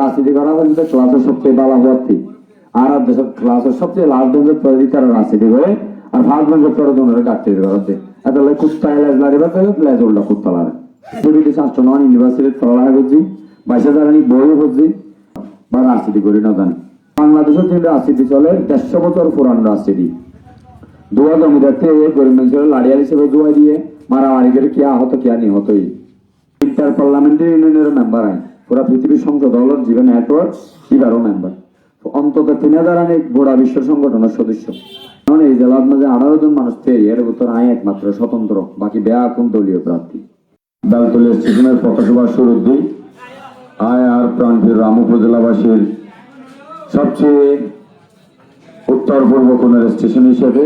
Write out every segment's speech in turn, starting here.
রাজনীতি করা কিন্তু ক্লাসের সবচেয়ে ভালো হওয়ার আর দেশের ক্লাসের সবচেয়ে লাস্ট বেঞ্চের তৈরি তারা রাজনীতি করে, আর ফার্স্ট বেঞ্চের তৈরি তোমরা ডাক্তারি করাতে এত কুত্তা এলাজ লাড়ি বাতে লেজ উল্টা কুত্তা লাড়ে পৃথিবীতে শাস্ত্র নন ইউনিভার্সিটির পড়ালেখা করছি বাইশে জানি বই করছি বা রাজনীতি করি না জানি। বাংলাদেশের যে রাজনীতি চলে, দেড়শো বছর পুরান রাজনীতি। দোয়া জমিদারকে গরিব মানুষের লাড়িয়াল হিসেবে জোয়া দিয়ে, মারামারি করে কে আহত, কে নিহতই। ইন্টার পার্লামেন্টারি ইউনিয়নের মেম্বার আইন পুরা পৃথিবীর সংসদ হল জীবন নেটওয়ার্ক এবারও মেম্বার অন্তত তিন হাজার অনেক গোড়া বিশ্ব সংগঠনের সদস্য। কারণ এই জেলার মাঝে আঠারো জন মানুষ তৈরি, এর ভিতর আয় একমাত্র স্বতন্ত্র, বাকি বেয়া কোন দলীয় প্রার্থী। বেলতলি স্টেশনের পথসভা শুরু দিই আয় আর প্রান্তের রাম উপজেলাবাসীর সবচেয়ে উত্তর পূর্ব কোণের স্টেশন হিসেবে।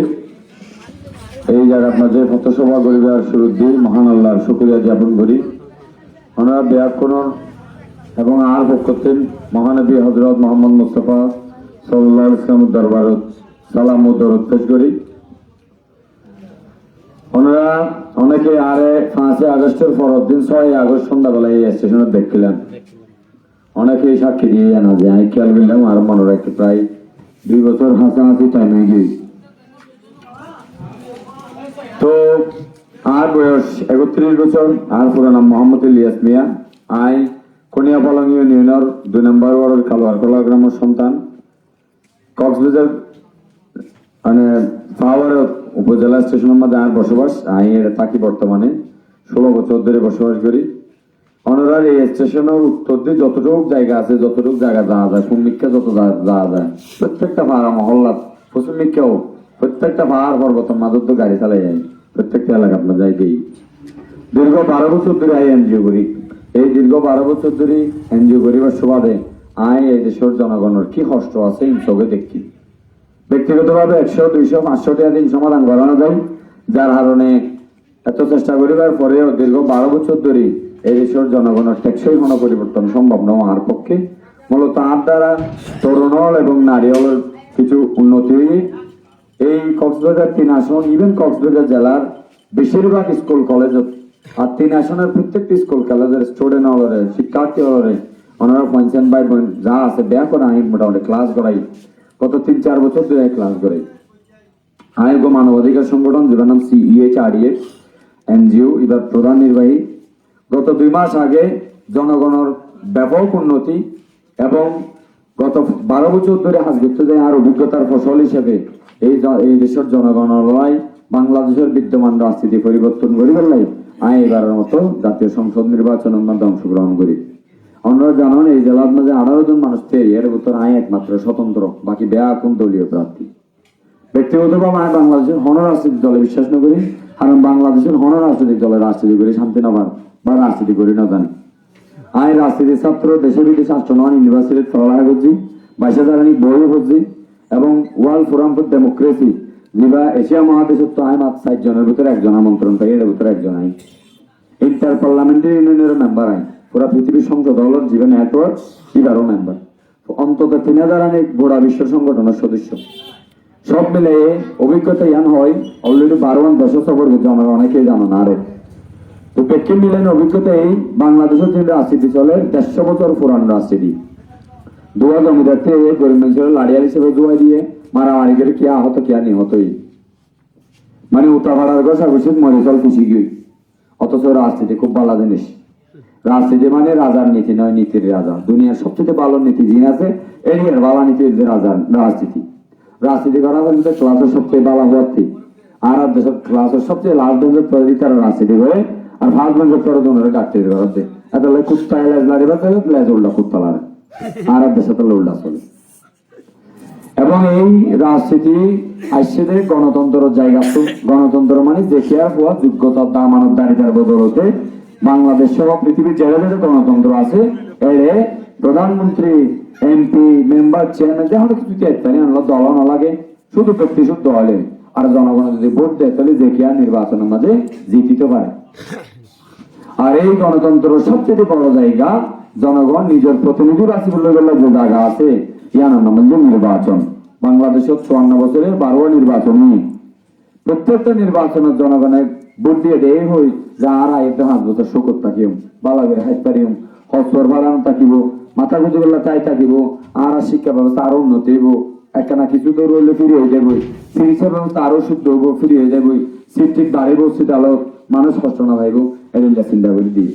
এই জায়গার মাঝে পথসভা গরিবার শুরু দিই মহান আল্লাহর শুক্রিয়া জ্ঞাপন করি। ওনারা ব্যাকরণ এবং আর পক্ষতেন মহানবী হজরত মোহাম্মদ মুস্তফা সাল্লাহ ইসলাম দরবার সালাম দরদ পেশ করি। ওনারা অনেকে আরে পাঁচই আগস্টের পরের দিন ছয় আগস্ট সন্ধ্যাবেলায় এই স্টেশনে দেখছিলেন। অনেকেই সাক্ষী দিয়ে জানা যে আমি খেয়াল করলাম, আর মনে রাখতে প্রায় দুই বছর হাসাহাসি টাইম গিয়েছে। তো আর বয়স একত্রিশ বছর, আর পুরো নাম মোহাম্মদ ইলিয়াস মিয়া। আই কনিয়া পালং ইউনিয়নের দুই নম্বর ওয়ার্ডের কালোয়ার কলা গ্রামের সন্তান, কক্সবাজার মানে পাওয়ার উপজেলা স্টেশনের মধ্যে আর বসবাস, আই থাকি বর্তমানে, ষোলো বছর ধরে বসবাস করি। অনারার এই স্টেশনের উত্তর দিয়ে যতটুকু জায়গা আছে, যতটুকু জায়গা যাওয়া যায় কুমিক্ষা যত যাওয়া যায়। প্রত্যেকটা পাড়া মহল্লা পশ্চিমিক্ষাও প্রত্যেকটা পাহাড় পর্বতের মাঝে তো গাড়ি চালাই যায় প্রত্যেকটা এলাকা আপনার যাই গেই দীর্ঘ বারো বছর ধরে আই এনজিও করি। এই দীর্ঘ বারো বছর ধরে এনজিও করিবার সুবাদে আয় এই দেশের জনগণের কি কষ্ট আছে চোখে দেখি ব্যক্তিগতভাবে একশো, দুইশো, পাঁচশো টাকা দিন সমাধান করানো যায়। যার কারণে এত চেষ্টা করিবার পরেও দীর্ঘ বারো বছর ধরে এই দেশের জনগণের টেকসই কোনো পরিবর্তন সম্ভব নয় আর পক্ষে। মূলত আর দ্বারা তরুণল এবং নারীহলের কিছু উন্নতি হয়ে এই কক্সবাজার তিন আসন ইভেন কক্সবাজার জেলার বেশিরভাগ স্কুল, কলেজ আর তিন আসনের প্রত্যেকটি স্কুল কলেজের স্টুডেন্ট হলরে শিক্ষার্থী হলরে ওনারা পঞ্চায়েত ভাই বোন যা আছে ব্যয় করা আমি মোটামুটি ক্লাস করাই। গত তিন, চার বছর ধরে ক্লাস করাই আয়োগ মানবাধিকার সংগঠন, যার নাম সিইএইচ আরইএফ এনজিও এবার প্রধান নির্বাহী। গত দুই মাস আগে জনগণের ব্যাপক উন্নতি এবং গত বারো বছর ধরে হাসপাতালে আর অভিজ্ঞতার ফসল হিসেবে এই এই দেশের জনগণরাই বাংলাদেশের বিদ্যমান রাজনীতি পরিবর্তন করি ফেললাই। আমি এবারের মতো জাতীয় সংসদ নির্বাচনের মধ্যে অংশগ্রহণ করি। আপনারা জানান, এই জেলার মাঝে আঠারো জন মানুষ এর ভিতর আয় একমাত্র স্বতন্ত্র, বাকি বেয়া কোন দলীয় প্রার্থী। ব্যক্তিগতভাবে আমি বাংলাদেশের হন রাজনৈতিক দলে বিশ্বাস না করি, কারণ বাংলাদেশের হন রাজনৈতিক দলে রাজনীতি করি, শান্তি নবার বা রাজনীতি করি না জানি। আমি রাজনীতি ছাত্র দেশে বিদেশে নন ইউনিভার্সিটির পড়ালেখা করছি, বাইশে জানি বই করছি এবং ওয়ার্ল্ড ফোরাম ফর ডেমোক্রেসি যেবা এশিয়া মহাদেশের তো আমি মাত্র ষাট জনের ভিতরে একজন আমন্ত্রণ পাই এর ভিতরে একজন আই। ইন্টার পার্লামেন্টারি ইউনিয়নের মেম্বার আই। পুরা পৃথিবীর সংসদ হল জীবন নেটওয়ার্ক এবারও মেম্বার অন্তত তিন হাজার অনেক গোড়া বিশ্ব সংগঠনের সদস্য। সব মিলে অভিজ্ঞতা ইয়ান হয় অলরেডি বারো মান সফর করছে আমরা অনেকেই জানো না আরে। তো পেক্ষে মিলেন অভিজ্ঞতা এই, বাংলাদেশের যে রাজনীতি চলে, দেড়শো বছর পুরান রাজনীতি দোয়া জমিদারকে এই গরিব মানুষের লাড়িয়াল হিসেবে জোয়া দিয়ে মারামারি করে কে আহত, কে নিহতই? মানে উত্তাপাড়ার গোসা ঘুষিত মরে চল খুশি গিয়ে। অথচ রাজনীতি খুব ভালো জিনিস। রাজনীতি মানে রাজার নীতি নয়, নীতির রাজা। দুনিয়ার সবচেয়ে ভালো নীতি যিনি আছে এরিয়ার ভালো নীতির যে রাজার রাজনীতি। রাজনীতি করা হচ্ছে ক্লাসের সবচেয়ে ভালো ঠিক। আর দেশের ক্লাসের সবচেয়ে লাল বেঞ্চের তৈরি তারা রাজনীতি করে, আর ফার্স্ট বেঞ্চের পরে তোমরা ডাক্তারি করাতে এত কুত্তা এলাজ লাড়িবার লেজ উল্টা কুত্তা লাড়ে। আর আর দেশে তো উল্টা চলে। এবং এই রাজনীতি আসছে যে গণতন্ত্র জায়গা গণতন্ত্র মানে দেখে আর হওয়া যোগ্যতা দামানত দাঁড়িয়ে বদলতে বাংলাদেশ সহ পৃথিবীর জেলা জেলা গণতন্ত্র আছে এর প্রধানমন্ত্রী, এমপি, মেম্বার, চেয়ারম্যান, যে হলে কিছু ইত্যাদি আনলো দল না লাগে। শুধু ব্যক্তি শুদ্ধ হলে। আর জনগণ যদি ভোট দেয়, তাহলে দেখে আর নির্বাচনের মাঝে জিতিতে পারে। আর এই গণতন্ত্র সবচেয়ে বড় জায়গা, জনগণ নিজের প্রতিনিধি বাছি বলে যে জায়গা আছে নাম নির্বাচন। বাংলাদেশের চুয়ান্ন বছরের বারো নির্বাচন নিয়ে। প্রত্যেকটা নির্বাচনের জনগণের ভোট দিয়ে দেয় হই, যে আর হাত বছর শকত থাকিম বালা করে হাইত পারিম হস্তর বাড়ানো থাকিব, মাথা গুজি করলে চাই থাকিব, আর শিক্ষা ব্যবস্থা আরও উন্নতি হইব। একখানা কিছু তো রইলে ফ্রি হয়ে যাবই, চিকিৎসা ব্যবস্থা আরও শুদ্ধ হইব, ফ্রি হয়ে যাবই, সিট ঠিক সিট আলো মানুষ কষ্ট না পাইব এদিনটা চিন্তা করে দিই।